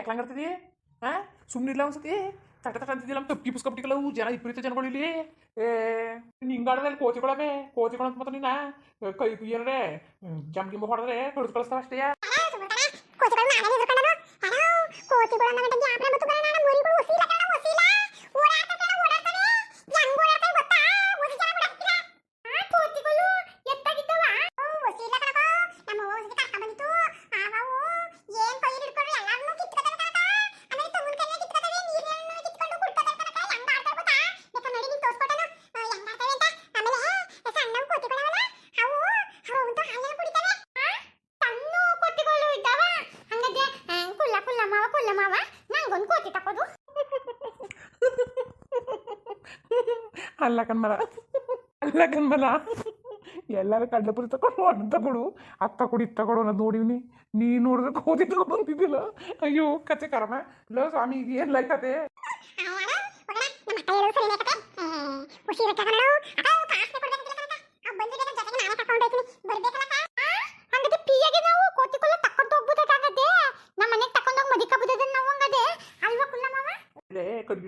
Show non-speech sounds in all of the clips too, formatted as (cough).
ಯಾಕಂಗಾಡ್ತದಿ ಹಾ ಸುಮ್ಮನಿಲ್ಲ ಅನ್ಸತಿ ತಟ ತಟ ಅಂತಿದ್ದಿಲ್ಲ ತಪ್ಪಿ ಪುಸ್ಕೊಬಿಟ್ಟಿಲ್ಲ ಜನ ವಿಪರೀತ ಜನಗಳು ಇಲ್ಲಿ. ಏ ಹಿಂಗಾಡ್ದಲ್ಲಿ ಕೋತಿಗಳವೆ ಕೋತಿಗಳು ಅಂತ ಮತ್ತೆ ನೀನ? ಕೈ ಏನರೇ ಜಮ್ ಗಿಂಬ ಹೊಡೆದ್ರೆ ಕಡಿದು ಕಳಿಸ್ತಾವ ಅಷ್ಟೇ. ಕೋತಿಗಳು ಅಲ್ಲ ಕಣ್ಮಲ ಅಲ್ಲ ಕಣ್ಮಲ ಎಲ್ಲರೂ ಕಡ್ಲೆಪುರಿ ತಗೊಂಡು ಅಣ್ಣ ತಗೊಡು. ಅತ್ತ ಕುಡಿ ತಗೊಡು ಅನ್ನೋದು ನೋಡಿವ್ನಿ. ನೀ ನೋಡಿದ್ರೆ ಕೋತಿ ತಗೊಂಡು ಬಂದಿದ್ದಿಲ್ಲ. ಅಯ್ಯೋ, ಕತೆ ಕರ್ಮ ಲೋ ಸ್ವಾಮಿ ಏನು ಲೈಕತೆ?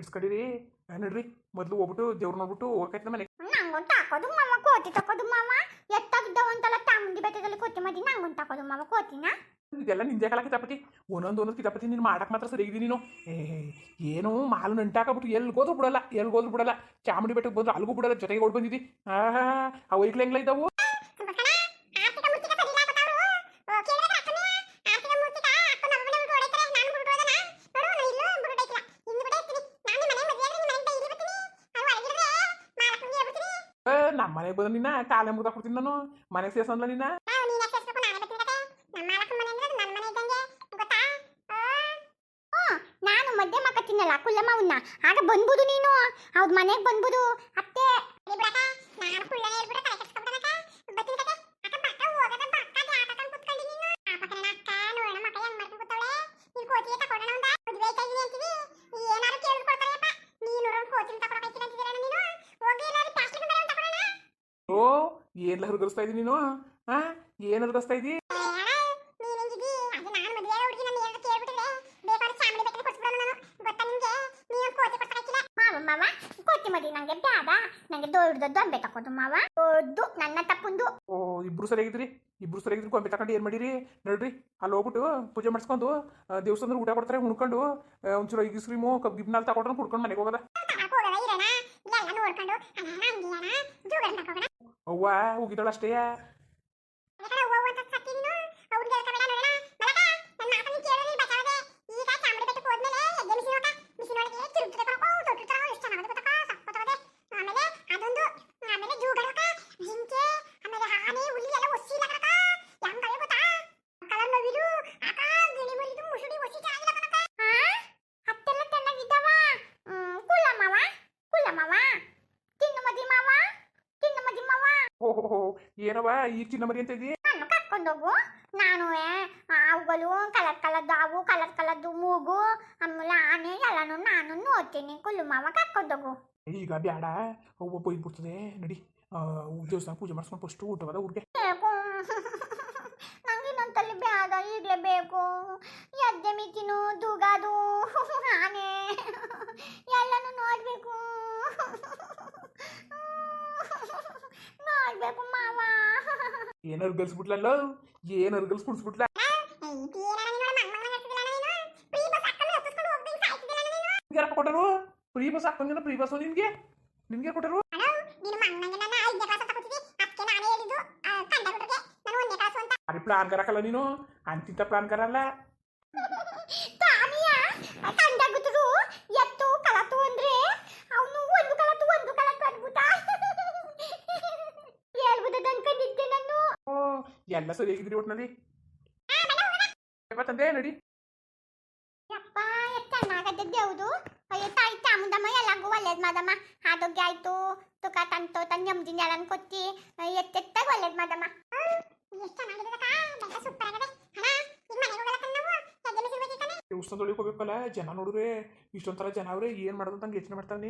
ಲೇ ಕಡ್ಗಿಡ್ಸ್ಕಡಿರಿ ನಡ್ರಿ ಮೊದಲು ಹೋಗ್ಬಿಟ್ಟು ದೇವ್ರು ನೋಡ್ಬಿಟ್ಟು ಹೋಗೈತೆ ಮನೆ ನಂಗೊಂದು ತಾಕೋದು ಮಾವ ಕೋತಿ ತಕೋದು ಮಾವ. ಎತ್ತಾಗಿದ್ದವಂತಲ್ಲ ಚಾಮುಂಡಿ ಬೆಟ್ಟದಲ್ಲಿ ಕೋತಿ ಮದಿ ನಂಗೊಂದು ತಕೋದು ಮಾವ ಕೋತಿನ. ಇದೆಲ್ಲ ನಿಂದೆ ಕಾಲ ಕಿತಾಪತಿ ಒಂದೊಂದು ಒಂದೊಂದು ಕಿತಾಪತಿ ನೀನು ಮಾಡಕ್ ಮಾತ್ರ ಸರಿಯಾಗಿದೆ ನೀನು. ಏ ಏನು ಮಾಲು ನಂಟಾಕಬಿಟ್ಟು ಎಲ್ಗೋದ್ರು ಬಿಡಲ್ಲ ಎಲ್ಗೋದ್ರು ಬಿಡಲ್ಲ. ಚಾಮುಂಡಿ ಬೆಟ್ಟಕ್ಕೆ ಬಂದ್ರೆ ಅಲ್ಗೂ ಬಿಡಲ್ಲ ಜೊತೆಗೆ ಓಡ್ ಬಂದಿದ್ದಿ. ಆ ಆ ಇದ್ದಾವು ನಮ್ಮ ಮನೆಗೆ ಬಂದ ನಿನ್ನ ಕಾಲ ಮುಗ್ದ ಕೊಡ್ತೀನಿ ನಾನು ಮನೆಗೆ ಸೇರ್ಸಂದ್ಲ ನಿನ್ನ ನಾನು ಮದ್ಯ ಮಕ್ಕ ತಿನ್ನಲ್ಲ ಕುಲ್ಲಮ್ಮವನ್ನ ಆಗ ಬಂದ್ಬೋದು ನೀನು ಅವ್ರ ಮನೆಗೆ ಬಂದ್ಬೋದು ಅತ್ತೆ ನಾನು ಕುಳ್ಳನೇ ತಲೆ ಕೆಡ್ಸ್ಕೊಂಡ್ಬಿಡನಕ್ಕ. ಬರ್ತೀನಿ ಕತೆ. ಅಕ್ಕ ಬಕ್ಕ ಹೋಗದ ಬಕ್ಕ ದ್ಯಾಕಕ್ಕಂಗ್ ಕುತ್ಕೊಂಡಿ ನೀನು. ಆ ಪಕ್ಕನ ಅಕ್ಕ ನೋಡೋಣ ಮಕ್ಕ ಹೆಂಗ್ ಮಾಡ್ಕೊಂಡ್ ಕೂತವ್ಳೆ. ನೀನ್ ಕೋತಿಗೆ ತಕೊಡೋಣ ಒಂದ. ಮದ್ವೆ ಆಯ್ತಾ ಇದೀನಿ ಅಂತೀವಿ. ಏನಾರು ಕೇಳಿಸ್ಕೊಳ್ತಾರೆಯಪ್ಪ. ನೀನು ನೋಡು ಕೋತಿನ ತಕೊಳಕ್ ಆಯ್ತಿಲ್ಲ ಅಂತಿದ್ದೀರಣ್ಣ ನೀನು. ಹೋಗಿ ಎಲ್ಲಾರು ಪ್ಲಾಸ್ಟಿಕ್ ಬೇರೆ ಒಂದ್ ತಕೊಡೋಣ. ಓ ಏನ್ಲ ಹರ್ಗರಿಸ್ತಾ ಇದೀನಿ ನೀನು ಹಾ ಏನ್ ಹರ್ಗರಿಸ್ತಾ ಇದೀ ಏ ಅಣ್ಣ, ನೀನ್ ಹೆಂಗಿದ್ದೀ? ಅದು ನಾನ್ ಮದ್ವೆ ಆಗೋ ಹುಡ್ಗಿ, ನಾನು ಏನಾದ್ರು ಕೇಳ್ಬಿಟ್ಟಿದ್ರೆ, ಬೇಕಾದ್ರೆ ಚಾಮುಂಡಿ ಬೆಟ್ಟಕ್ಕೆ ಕೊಟ್ಬಿಡೋಣ ನಾನು. ಗೊತ್ತಾ ನಿಮ್ಗೆ? ನೀನ್ ಕೋತಿ ಕೊಡ್ಸಕ್ ಆಯ್ತಿಲ್ಲ. ಮಾವ ಮಾವ ಕೋತಿ ಮದಿ ನಂಗೆ ಬ್ಯಾಡ ನಂಗೆ ದೊಡ್ಡದು ದೊಂಬೆ ತಕೋದು ಹಾ ಏನ್ ನನ್ನ ತಪ್ಪುಂದು ಓ ಇಬ್ರು ಸರಿಯಾಗಿದ್ರಿ ಇಬ್ರು ಸರಿಯಾಗಿದ್ರಿ ಕೊಂಬೆ ತಕೊಂಡು ಏನ್ ಮಾಡಿರಿ? ನೋಡ್ರಿ ಅಲ್ಲಿ ಹೋಗ್ಬಿಟ್ಟು ಪೂಜೆ ಮಾಡಿಸ್ಕೊಂಡು ದೇವಸ್ಥಾನದಲ್ಲಿ ಊಟ ಕೊಡ್ತಾರೆ ಹುಣ್ಕೊಂಡು ಒಂಚೂರು ಐಸ್ ಕ್ರೀಮು ಕಬ್ ಗಿಬ್ನಾಲ್ ತಗೊಂಡ್ರೆ ಕುಡ್ಕೊಂಡು ಮನೆಗೆ ಹೋಗೋದ. ತಗೊಳಕ್ ಹೋಗಲ್ಲ ಅಷ್ಟೇ ಓಹೋ ಏನವ ಈ ಚಿನ್ನ ಮರಿ ಅಂತ ಇದ್ದೀ ನಾನು ಕರ್ಕೊಂಡೋಗು ನಾನು ಅವುಗಳು ಕಲರ್ ಕಲರ್ದು ಅವು ಕಲರ್ ಕಲರ್ದು ಮೂಗು ಆಮೇಲೆ ಆನೆ ಎಲ್ಲಾನು ನಾನು ನೋಡ್ತೀನಿ. ಕುಲ್ಲು ಮಾವ ಕರ್ಕೊಂಡೋಗು ಈಗ ಬ್ಯಾಡ ಅವ್ವ ಬೈದ್ಬಿಡ್ತದೆ ನಡಿ ಆ, ದೇವಸ್ಥಾನ ಪೂಜೆ ಮಾಡಿಸ್ಕೊಂಡು ಫಸ್ಟು ಊಟವಾದ ಊರಿಗೆ. ಬೇಕು. ನಂಗೆ ಇನ್ನೊಂದಲ್ಲಿ ಬೇಡ ಈಗಲೇ ಬೇಕು ಎದ್ದೆ ಮಿತಿನು ದುಗದು ಆನೆ ಎಲ್ಲಾನು ನೋಡ್ಬೇಕು ನೋಡ್ಬೇಕು ಮಾವ ಏನು ಅರ್ಗಲ್ಸ್ಬಿಟ್ಲಲ್ಲ ಏನಾರು ಅರ್ಗಲ್ಸ್ಬಿಡ್ಸ್ಬಿಟ್ಲ ಯಾರ ಕೊಟ್ಟರು? ಫ್ರೀ ಬಸ್ ಹಾಕೊಂಡ ಫ್ರೀ ಬಸ್ ನಿನ್ಗೆ? ನಿನ್ಗೆ ಕೊಟ್ಟರು? ಅರೆ ಪ್ಲಾನ್ ಕರಕಲ್ಲ ನೀನು? ಅಂತಿಂತ ಪ್ಲಾನ್ ಕರಲ್ಲ? (laughs) ಎಲ್ಲ ಸರಿಯಾಗಿದ್ರಿ ಒಟ್ನಲ್ಲಿ? ತಂದೆ ನಡಿ. ಯಪ್ಪ ಚೆನ್ನಾಗತ್ತೆ ಹೌದು. ಅಯ್ಯೋ ತಾಯಿ ಚಾಮುಂಡಮ್ಮ ಎಲ್ಲಾಗೂ ಒಳ್ಳೇದ್ ಮಾದಮ್ಮ. ಆರೋಗ್ಯ ಆಯ್ತು. ತುಕ ತಂತು ತನ್ನ ನೆಮ್ಮದಿ ನೆಲನ್ ಕೊತ್ತಿ ಎತ್ತೆತ್ತಾಗ ಒಳ್ಳೇದ್ ಮಾದಮ್ಮ. ಜನ ನೋಡಿದ್ರೆ ಇಷ್ಟೊಂಥರ ಜನ ಅವ್ರೆ ಏನ್ ಮಾಡೋದು ಅಂತ ಯೋಚನೆ ಮಾಡ್ತಾನೆ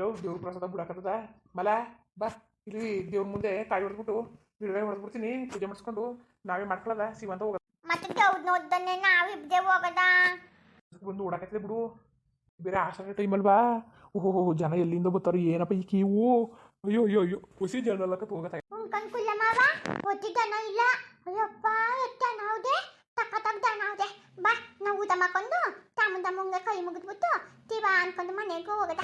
ಮಾಡ್ದ ದೇವ್ರ ಪ್ರಸಾದ ಬಿಡಾಕತ್ತದ. ಮಲ ಬಾ. ಇಲ್ಲಿ ದೇವ್ರ ಮುಂದೆ ಕಾಯಿ ಹೊಡೆದ್ಬಿಟ್ಟು ಬಿಡುಗಡೆ ಹೊಡೆದ್ಬಿಡ್ತೀನಿ. ಪೂಜೆ ಮಾಡಿಸ್ಕೊಂಡು ನಾವೇ ಮಾಡ್ಕೊಳ್ಳೋದ ಶಿವಂತ ಹೋಗೋದ. ಮತ್ತೆ ನಾವೇ ನಾವಿಬ್ದೆ ಹೋಗದ. ಬಂದು ಓಡಾಕತ್ತಿದೆ ಬಿಡು. ಬೇರೆ ಆಷಾಢ ಟೈಮಲ್ವಾ ಓಹೋ ಜನ ಎಲ್ಲಿಂದ ಬರ್ತಾರೆ ಏನಪ್ಪ ಈ ಕೀವು? ಅಯ್ಯೋ ಅಯ್ಯೋ ಅಯ್ಯೋ. ಹುಸಿ ಜನ ಎಲ್ಲಕತ್ ಹೋಗತ್ತ. ಉಣ್ಕೊಂಡ್ ಕುಲ್ಲಮ್ಮವ ಒತ್ತಿದ್ದನ ಇಲ್ಲ? ಅಯ್ಯಪ್ಪ ಎತ್ತ ನಾವ್ದೆ ತಕ್ಕ ತಕ್ಕ ನಾವ್ದೆ ಬಾ ನಾವು ಊಟ ಮಾಡ್ಕೊಂಡು ತಾಮುಂದ ಮುಂಗೆ ಕೈ ಮುಗಿದ್ಬಿಟ್ಟು ತೀವ ಅನ್ಕೊಂಡು ಮನೆಗೆ ಹೋಗದ.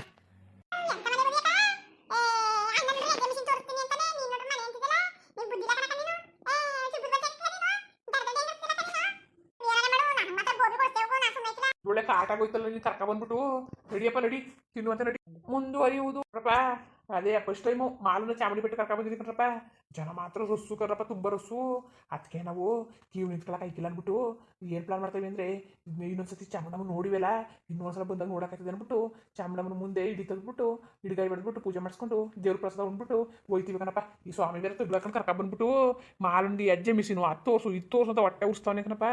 ಒಳ್ಳೆ ಕಾಟ ಹೋಯ್ತಲ್ಲ ನೀನು ಕರ್ಕ ಬಂದ್ಬಿಟ್ಟು. ನಡಿಯಪ್ಪ ನಡಿ ತಿನ್ನುವಂತ ನಡಿ. ಮುಂದುವರಿಯುವುದು. ಕಣ್ರಪ್ಪ ಅದೇ ಫಸ್ಟ್ ಟೈಮು ಮಾಲೂನ ಚಾಮುಂಡಿ ಬೆಟ್ಟ ಕರ್ಕ ಬಂದಿದ್ದೀವಿ ಕಣ್ರಪ್ಪ. ಜನ ಮಾತ್ರ ರಸ್ಸು ಕರ್ರಪ್ಪ ತುಂಬ ರಸ್ಸು. ಅದಕ್ಕೆ ನಾವು ಕ್ಯೂ ನಿಂತ್ಕೊಳಕ್ಕೆ ಆಯ್ಕಿಲ್ಲ ಅಂದ್ಬಿಟ್ಟು ಏನು ಪ್ಲಾನ್ ಮಾಡ್ತೀವಿ ಅಂದರೆ, ಇನ್ನೊಂದ್ಸತಿ ಚಾಮುಂಡಮ್ಮನ ನೋಡಿವೆಲ್ಲ, ಇನ್ನೊಂದ್ಸಲ ಬಂದಾಗ ನೋಡೋಕ್ಕಾಗ್ತದೆ ಅಂದ್ಬಿಟ್ಟು ಚಾಮುಂಡಮ್ಮನ ಮುಂದೆ ಇಡಿ ತೆಗೆದ್ಬಿಟ್ಟು ಹಿಡಿಗಾಯಿ ಬಿಡ್ಬಿಟ್ಟು ಪೂಜೆ ಮಾಡಿಸ್ಕೊಂಡು ದೇವ್ರ ಪ್ರಸಾದ ಉಂಡ್ಬಿಟ್ಟು ಹೋಯ್ತೀವಿ ಕಣಪ್ಪ. ಈ ಸ್ವಾಮಿ ಬೇರೆ ತುಗ್ಲಕ್ಕಂಡು ಕರ್ಕ ಬಂದ್ಬಿಟ್ಟು ಮಾಲುಂಡಿ ಅಜ್ಜೆ ಮಿಸಿನು ಹತ್ತು ವರ್ಷ, ಇತ್ತು ವರ್ಷ ಅಂತ ಹೊಟ್ಟೆ ಉರ್ಸ್ತಾನೆ ಕಣಪ್ಪ.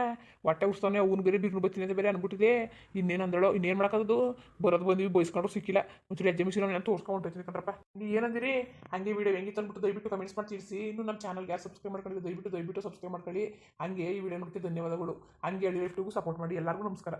ಹೊಟ್ಟೆ ಉರ್ಸ್ತಾನೆ ಅವ್ನು ಬೇರೆ ಬಿರ್ನು ಬತ್ತೀನಿ ಅಂತ ಬೇರೆ ಅನ್ಬಿಟ್ಟಿದೆ. ಇನ್ನೇನು ಅಂದಳು, ಇನ್ನೇನು ಮಾಡೋಕ್ಕದು ಬರೋದು ಬಂದಿವಿ ಬಯಸ್ಕೊಂಡು ಸಿಕ್ಕಿಲ್ಲ. ಒಂಚೂರು ಅಜ್ಜೆ ಮಿಸಿನ ನಾನು ತೋರ್ಸ್ಕೊಂಡು ಹೊಂಟೈತೀನಿ ಕಣ್ರಪ್ಪ. ನೀವು ಏನಂದಿರಿ? ಹಂಗೆ ವಿಡಿಯೋ ಹೆಂಗಿತ್ತು ಅಂದ್ಬಿಟ್ಟು ದಯವಿಟ್ಟು ಕಮೆಂಟ್ಸ್ ಮಾಡಿ ತಿಳಿಸಿ. ಇನ್ನು ನಮ್ಮ ಚಾನಲ್ಗೆ ಯಾರು ಸಬ್ಸ್ಕ್ರೈಬ್ ಮಾಡ್ಕೊಳ್ಳಿ ದಯವಿಟ್ಟು ದಯವಿಟ್ಟು ಸಬ್ಸ್ಕ್ರೈಬ್ ಮಾಡ್ಕೊಳ್ಳಿ. ಹಂಗೆ ಈ ವಿಡಿಯೋ ನೋಡ್ತೀವಿ ಧನ್ಯವಾದಗಳು. ಹಂಗೆ ಹೇಳಿಟ್ಟು ಸಪೋರ್ಟ್ ಮಾಡಿ. ಎಲ್ಲರಿಗೂ ನಮಸ್ಕಾರ.